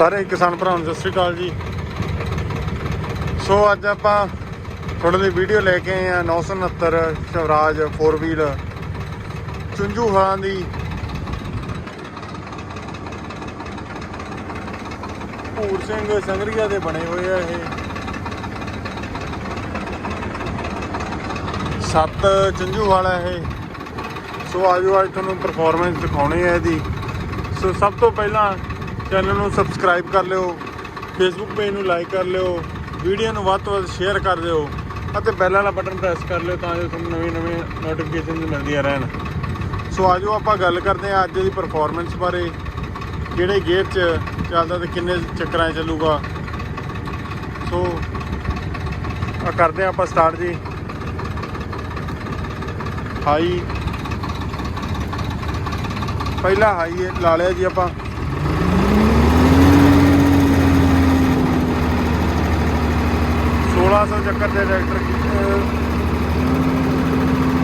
ਸਾਰੇ ਕਿਸਾਨ ਭਰਾਵਾਂ ਨੂੰ ਸਤਿ ਸ੍ਰੀ ਅਕਾਲ ਜੀ। ਸੋ ਅੱਜ ਆਪਾਂ ਤੁਹਾਡੇ ਲਈ ਵੀਡੀਓ ਲੈ ਕੇ ਆਏ ਆ 969 ਸ਼ਵਰਾਜ 4 ਵੀਲ ਚੁੰਝੂ ਹਾਂ ਦੀ। ਭੂਰ ਸਿੰਘ ਸੰਗਰੀਆ ਦੇ ਬਣੇ ਹੋਏ ਆ ਇਹ। ਸੱਤ ਚੰਝੂ ਵਾਲਾ ਇਹ। ਸੋ ਆਜੋ ਅੱਜ ਤੁਹਾਨੂੰ ਪਰਫਾਰਮੈਂਸ ਦਿਖਾਉਣੀ ਹੈ ਇਹਦੀ। ਸੋ ਸਭ ਤੋਂ ਪਹਿਲਾਂ ਚੈਨਲ ਨੂੰ ਸਬਸਕ੍ਰਾਈਬ ਕਰ ਲਿਓ ਫੇਸਬੁੱਕ ਪੇਜ ਨੂੰ ਲਾਈਕ ਕਰ ਲਿਓ, ਵੀਡੀਓ ਨੂੰ ਵੱਧ ਤੋਂ ਵੱਧ ਸ਼ੇਅਰ ਕਰ ਦਿਓ ਅਤੇ ਬੈਲ ਵਾਲਾ ਬਟਨ ਪ੍ਰੈਸ ਕਰ ਲਿਓ ਤਾਂ ਜੋ ਤੁਹਾਨੂੰ ਨਵੀਂ ਨਵੇਂ ਨੋਟੀਫਿਕੇਸ਼ਨ ਮਿਲਦੀਆਂ ਰਹਿਣ। ਸੋ ਆਜੋ ਆਪਾਂ ਗੱਲ ਕਰਦੇ ਹਾਂ ਅੱਜ ਦੀ ਪਰਫਾਰਮੈਂਸ ਬਾਰੇ ਕਿਹੜੇ ਗੇਅਰ 'ਚ ਚੱਲਦਾ ਤੇ ਕਿੰਨੇ ਚੱਕਰਾਂ 'ਚ ਚੱਲੂਗਾ। ਸੋ ਆ ਕਰਦੇ ਹਾਂ ਆਪਾਂ ਸਟਾਰਟ ਜੀ। ਹਾਈ ਪਹਿਲਾ ਹਾਈ ਲਾ ਲਿਆ ਜੀ ਆਪਾਂ। ਸੋਲਾਂ ਸੌ ਚੱਕਰ ਦੇ ਟਰੈਕਟਰ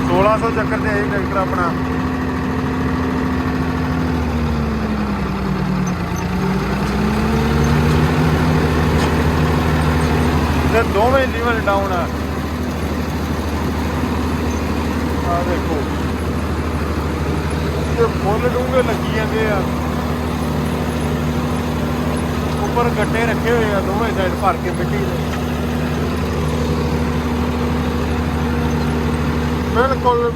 1600 ਚੱਕਰ ਤੇ ਇਹ ਟਰੈਕਟਰ ਆਪਣਾ। ਤੇ ਦੋਵੇਂ ਲੀਵਰ ਡਾਊਨ ਆ। ਆ ਦੇਖੋ। ਇਹ ਫੁੱਲ ਡੂੰਘੇ ਲੱਗੀ ਜਾਂਦੇ ਆ। ਉੱਪਰ ਗੱਟੇ ਰੱਖੇ ਹੋਏ ਆ ਦੋਵੇਂ ਸਾਈਡ ਭਰ ਕੇ ਮਿੱਟੀ ਦੇ। ਬਿਲਕੁਲ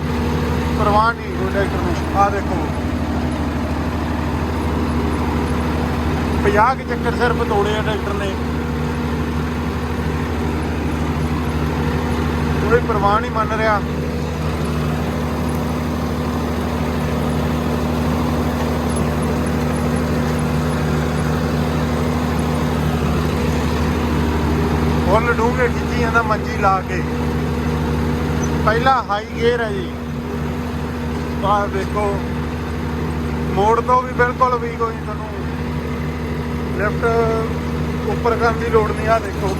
ਪਰਵਾਹ ਨਹੀਂ ਕੋਈ ਟਰੈਕਟਰ ਨੂੰ। ਆ ਦੇਖੋ। 50 ਕੁ ਚੱਕਰ ਸਿਰਫ ਤੋੜੇ ਆ ਟਰੈਕਟਰ ਨੇ। ਕੋਈ ਪਰਵਾਹ ਨਹੀਂ ਮੰਨ ਰਿਹਾ। ਫੁੱਲ ਡੂੰਘੇ ਖਿੱਚੀ ਜਾਂਦਾ ਮੰਜੀ ਲਾ ਕੇ ਪਹਿਲਾ ਹਾਈ ਗੇਅਰ ਹੈ ਜੀ। ਆਹ ਦੇਖੋ, ਮੋੜ ਤੋਂ ਵੀ ਬਿਲਕੁਲ ਵੀ ਕੋਈ ਤੁਹਾਨੂੰ। ਲੈਫਟ ਉੱਪਰ ਕਰਨ ਦੀ ਲੋੜ ਨਹੀਂ ਆ ਦੇਖੋ।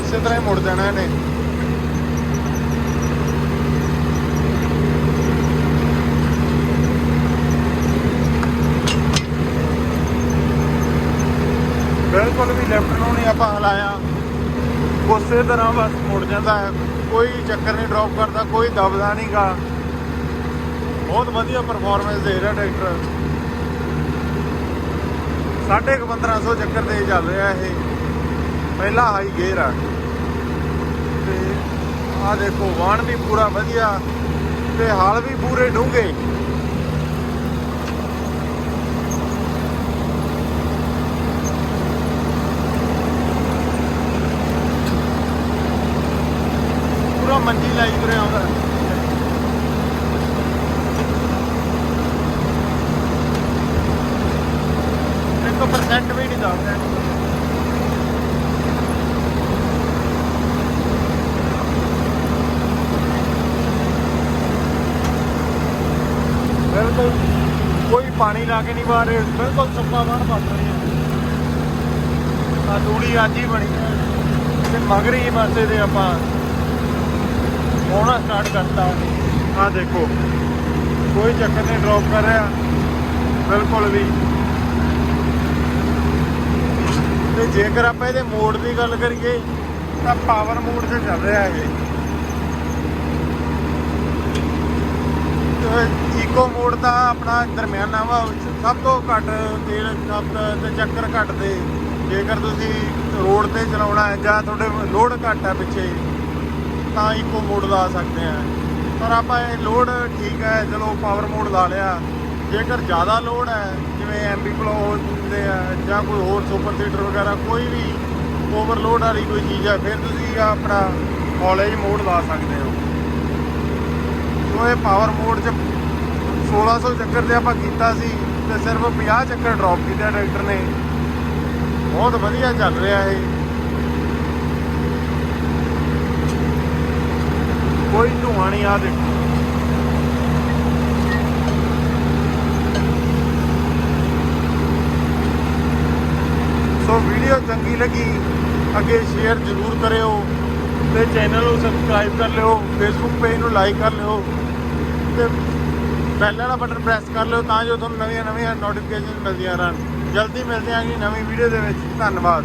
ਇਸੇ ਤਰ੍ਹਾਂ ਹੀ ਮੁੜ ਜਾਣਾ ਇਹਨੇ। ਬਿਲਕੁਲ ਵੀ ਲੈਫਟ ਨੂੰ ਨਹੀਂ ਆਪਾਂ ਹਲਾਇਆ। ਉਸੇ ਤਰ੍ਹਾਂ ਬਸ ਮੁੜ ਜਾਂਦਾ ਹੈ। ਕੋਈ ਚੱਕਰ ਨਹੀਂ ਡ੍ਰੌਪ ਕਰਦਾ, ਕੋਈ ਦਬਦਾ ਨਹੀਂਗਾ ਬਹੁਤ ਵਧੀਆ ਪਰਫਾਰਮੈਂਸ ਦੇ ਰਿਹਾ ਟਰੈਕਟਰ ਸਾਢੇ ਕੁ 1500 ਚੱਕਰ ਤੇ ਚੱਲ ਰਿਹਾ ਇਹ। ਪਹਿਲਾ ਹਾਈ ਗੇਅਰ ਆ। ਤੇ ਆ ਦੇਖੋ ਵਾਣ ਵੀ ਪੂਰਾ ਵਧੀਆ ਤੇ ਹਾਲ ਵੀ ਪੂਰੇ ਡੂੰਘੇ ਪੂਰਾ ਮੰਜੀ ਆਉਂਦਾ ਇੱਕ ਪਰਸੈਂਟ ਵੀ ਨਹੀਂ ਦੱਸਦਾ ਬਿਲਕੁਲ ਕੋਈ ਪਾਣੀ ਲਾ ਕੇ ਨਹੀਂ ਰਹੇ, ਬਿਲਕੁਲ ਸੁੱਕਾ ਬਾਹਰ ਬਣ ਰਹੀ ਹੈ ਆ। ਤੂੜੀ ਅੱਜ ਹੀ ਬਣੀ ਹੈ ਤੇ ਮਗਰੀ ਪਾਸੇ ਦੇ ਆਪਾਂ ਹੋਣਾ ਸਟਾਰਟ ਕਰਤਾ ਆ ਦੇਖੋ, ਕੋਈ ਚੱਕਰ ਨਹੀਂ ਡ੍ਰੌਪ ਕਰ ਰਿਹਾ। ਬਿਲਕੁਲ ਵੀ। ਤੇ ਜੇਕਰ ਆਪਾਂ ਇਹਦੇ ਮੋਡ ਦੀ ਗੱਲ ਕਰੀਏ, ਤਾਂ ਪਾਵਰ ਮੋਡ 'ਤੇ ਚੱਲ ਰਿਹਾ ਇਹ। ਈਕੋ ਮੋਡ ਦਾ ਆਪਣਾ ਦਰਮਿਆਨਾ ਵਾ ਸਭ ਤੋਂ ਘੱਟ ਤੇਲ ਖਪਤ ਤੇ ਚੱਕਰ ਘੱਟ ਦੇ ਜੇਕਰ ਤੁਸੀਂ ਰੋਡ ਤੇ ਚਲਾਉਣਾ ਹੈ ਜਾਂ ਤੁਹਾਡੇ ਲੋਡ ਘੱਟ ਹੈ ਪਿੱਛੇ ਤਾਂ ਇਕੋ ਮੋਡ ਲਾ ਸਕਦੇ ਆ ਪਰ ਆਪਾਂ ਇਹ ਲੋਡ ਠੀਕ ਹੈ, ਚਲੋ ਪਾਵਰ ਮੋਡ ਲਾ ਲਿਆ। ਜੇਕਰ ਜ਼ਿਆਦਾ ਲੋਡ ਹੈ, ਜਿਵੇਂ ਐਮਬੀ ਫਲੋ ਹੁੰਦੇ ਆ, ਜਾਂ ਕੋਈ ਹੋਰ ਸੁਪਰ ਸੀਟਰ ਵਗੈਰਾ, ਕੋਈ ਵੀ ਓਵਰਲੋਡ ਵਾਲੀ ਕੋਈ ਚੀਜ਼ ਹੈ, ਫਿਰ ਤੁਸੀਂ ਆਪਣਾ ਕਾਲਜ ਮੋਡ ਲਾ ਸਕਦੇ ਹੋ। ਸੋ ਇਹ ਪਾਵਰ ਮੋਡ 'ਚ 1600 ਚੱਕਰ ਤੇ ਆਪਾਂ ਕੀਤਾ ਸੀ, ਤੇ ਸਿਰਫ 50 ਚੱਕਰ ਡ੍ਰੌਪ ਕੀਤਾ ਟਰੈਕਟਰ ਨੇ। ਬਹੁਤ ਵਧੀਆ ਚੱਲ ਰਿਹਾ ਇਹ। ਪਾਣੀ ਆ ਦੇਖੋ ਸੋ ਵੀਡੀਓ ਚੰਗੀ ਲੱਗੀ, ਅੱਗੇ ਸ਼ੇਅਰ ਜ਼ਰੂਰ ਕਰਿਓ ਤੇ ਚੈਨਲ ਨੂੰ ਸਬਸਕ੍ਰਾਈਬ ਕਰ ਲਿਓ ਫੇਸਬੁੱਕ ਪੇਜ ਨੂੰ ਲਾਈਕ ਕਰ ਲਿਓ ਤੇ ਬੈਲ ਵਾਲਾ ਬਟਨ ਪ੍ਰੈਸ ਕਰ ਲਿਓ ਤਾਂ ਜੋ ਤੁਹਾਨੂੰ ਨਵੀਆਂ ਨਵੀਆਂ ਨੋਟੀਫਿਕੇਸ਼ਨ ਮਿਲਦੀਆਂ ਰਹਿਣ। ਜਲਦੀ ਮਿਲਦੇ ਹਾਂ ਨਵੀਂ ਵੀਡੀਓ ਦੇ ਵਿੱਚ। ਧੰਨਵਾਦ।